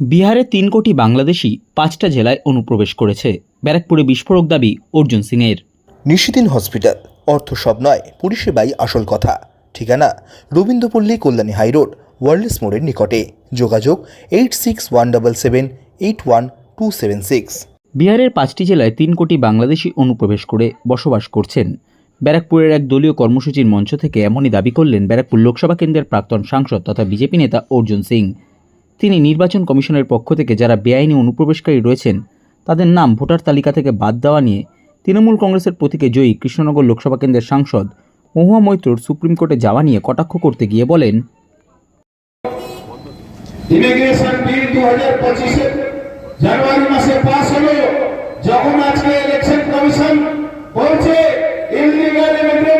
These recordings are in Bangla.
বিহারে তিন কোটি বাংলাদেশি পাঁচটা জেলায় অনুপ্রবেশ করেছে। ব্যারাকপুরে বিস্ফোরক দাবি অর্জুন সিংয়ের। নিশিদিন হসপিটাল অর্থ সব নয় পরিষেবাই আসল কথা। ঠিকানা রবীন্দ্রপল্লী কল্যাণী হাইরোড ওয়ার্ল্ডস মোড়ের নিকটে। যোগাযোগ eight six one double seven eight one two seven six. বিহারের পাঁচটি জেলায় তিন কোটি বাংলাদেশি অনুপ্রবেশ করে বসবাস করছেন। ব্যারাকপুরের এক দলীয় কর্মসূচির মঞ্চ থেকে এমনই দাবি করলেন ব্যারাকপুর লোকসভা কেন্দ্রের প্রাক্তন সাংসদ তথা বিজেপি নেতা অর্জুন সিং। তিনি নির্বাচন কমিশনের পক্ষ থেকে যারা বেআইনি অনুপ্রবেশকারী রয়েছেন, তাদের নাম ভোটার তালিকা থেকে বাদ দেওয়া নিয়ে তৃণমূল কংগ্রেসের প্রতীকে জয়ী কৃষ্ণনগর লোকসভা কেন্দ্রের সাংসদ মহুয়া মৈত্রর সুপ্রিম কোর্টে যাওয়া নিয়ে কটাক্ষ করতে গিয়ে বলেন ইমিগ্রেশন জানুয়ারি মাসে হলো, যখন আজকে ইলেকশন কমিশন বলছে ইলিগাল ইমিগ্রেন্ট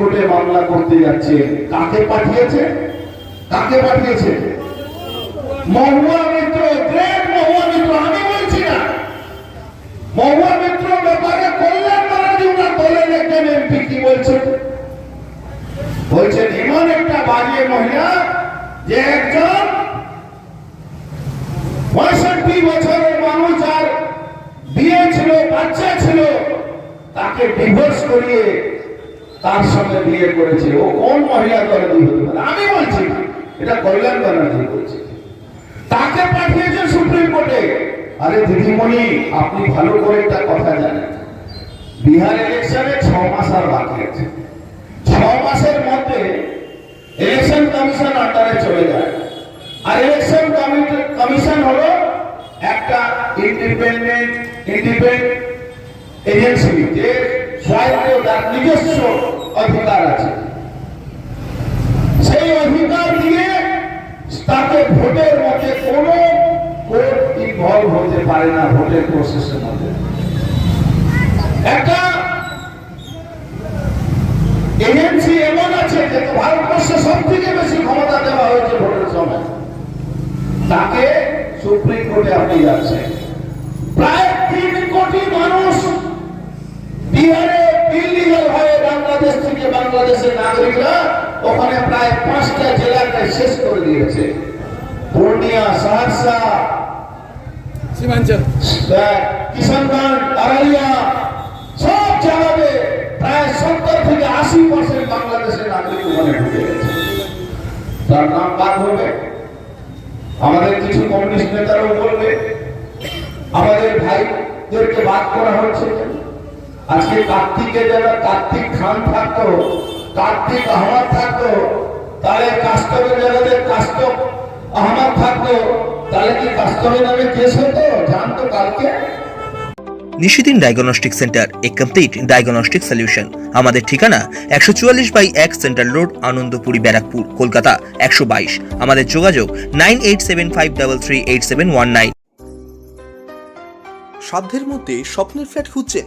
কোর্টে মামলা করতে যাচ্ছে। কাকে পাঠিয়েছে? কাকে পাঠিয়েছে? মহুয়া মিত্র, গ্রেট মহুয়া মিত্র, আমি বলছি না। মহুয়া মিত্র ব্যাপারে কল্যাণ ওনার দলের একজন এমপি কি বলছেন বলছেন এমন একটা বাজে মহিলা যে একজন পঁয়ষট্টি বছরের মানুষ আর বিয়ে ছিল, বাচ্চা ছিল, তাকে ডিভোর্স করিয়ে তার সঙ্গে বিয়ে করেছে। ও কোন মহিলা দলে দিয়ে হতে পারে? আমি বলছি, এটা কল্যাণ ব্যানার্জি বলছে। তাকে পাঠিয়েছে সুপ্রিম কোর্টে। আরে দিদিমণি, আপনি ভালো করে একটা কথা জানেন। বিহার ইলেকশনে ছ মাস আর বাকি আছে। ছ মাসের মধ্যে ইলেকশন কমিশন আন্ডারে চলে যায়। আর ইলেকশন কমিশন হলো একটা ইন্ডিপেন্ডেন্ট ইন্ডিপেন্ডেন্ট এজেন্সি যে নিজস্ব অধিকার আছে। সেই অধিকার দিয়ে তাকে ভোটের মধ্যে কোনো ইনভলভ হতে পারে না, ভোটের প্রসেসের মধ্যে। একটা এজেন্সি এমন আছে যে ভারতবর্ষে সব থেকে বেশি ক্ষমতা দেওয়া হয়েছে ভোটের সময়। তাকে সুপ্রিম কোর্টে আপনি যাচ্ছেন। বাংলাদেশের নাগরিকরা ওখানে প্রায় পাঁচটা জেলাকে শেষ করে দিয়েছে। পূর্ণিয়া সহরসা সীমাঞ্চল। কিষানগঞ্জ আরারিয়া সব জায়গাতে প্রায় সত্তর থেকে আশি পার্সেন্ট বাংলাদেশের নাগরিক ওখানে ঢুকে গেছে। তার নাম হবে আমাদের কিছু কমিউনিস্ট নেতারাও বলবে। আমাদের ভাইদেরকে বাদ করা হচ্ছে। আজকে কার্তিকে যারা কার্তিক খান থাকতো। কার্তিক আহমদ থাকতো তাহলে কাস্তবের জায়গাতে কাস্তব আহমদ থাকতো তাহলে কি কাস্তবের নামে কেস হতো? জানতো কালকে? Nishidin diagnostic centre a complete diagnostic solution আমাদের ঠিকানা একশো চুয়াল্লিশ বাই এক সেন্ট্রাল রোড আনন্দপুরি ব্যারাকপুর কলকাতা একশো বাইশ। আমাদের যোগাযোগ nine eight seven five double three eight seven one nine. সাধ্যের মধ্যে স্বপ্নের ফ্ল্যাট খুঁজছেন